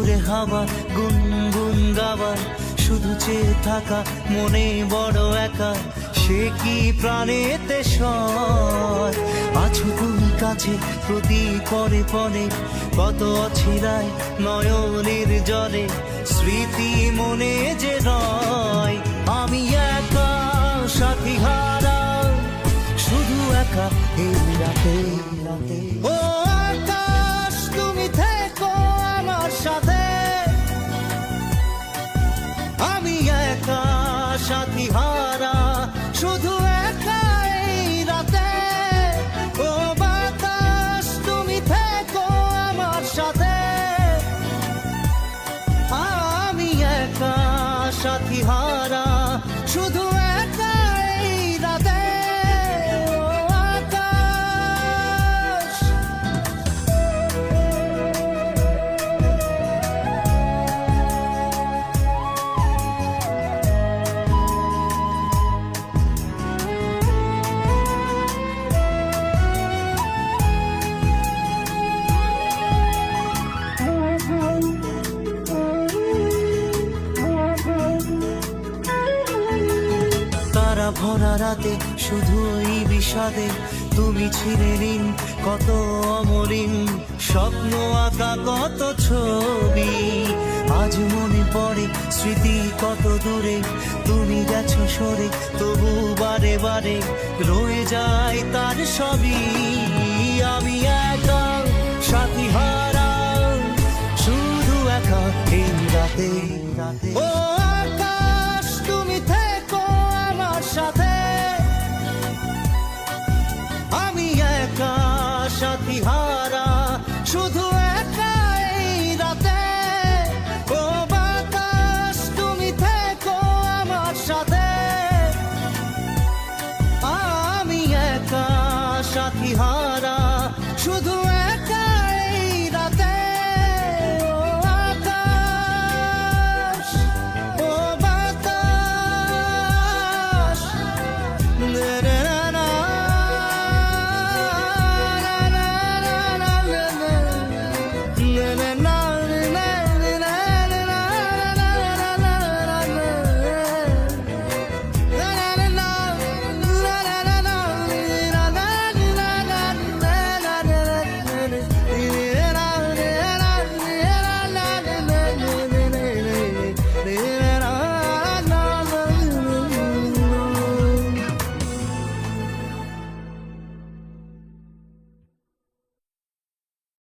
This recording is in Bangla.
দুপুরে হাওয়া, গুনগুন গাওয়া, শুধু চেয়ে থাকা, মনে বড় একা। সে কি প্রাণেতে সয়? আছো তুমি কাছে, প্রতি পরে পরে, কত অছিরায় নয়নের জলে স্মৃতি মনে যে রয়। আমি একা, সাথী হারা, শুধু একা, এই রাতে রাতে। সাথী হারা। ভরা রাতে শুধু এই বিষাদে তুমি ছিলে ঋণ, কত অমরিন স্বপ্ন আঁকা, কত ছবি। আজ মনে পড়ে স্মৃতি কত দূরে, তুমি গেছো সরে, তবু বারে বারে রয়ে যায় তার সবই। আমি একা, সাথী হারা, শুধু একা এই রাতে। রাতে ও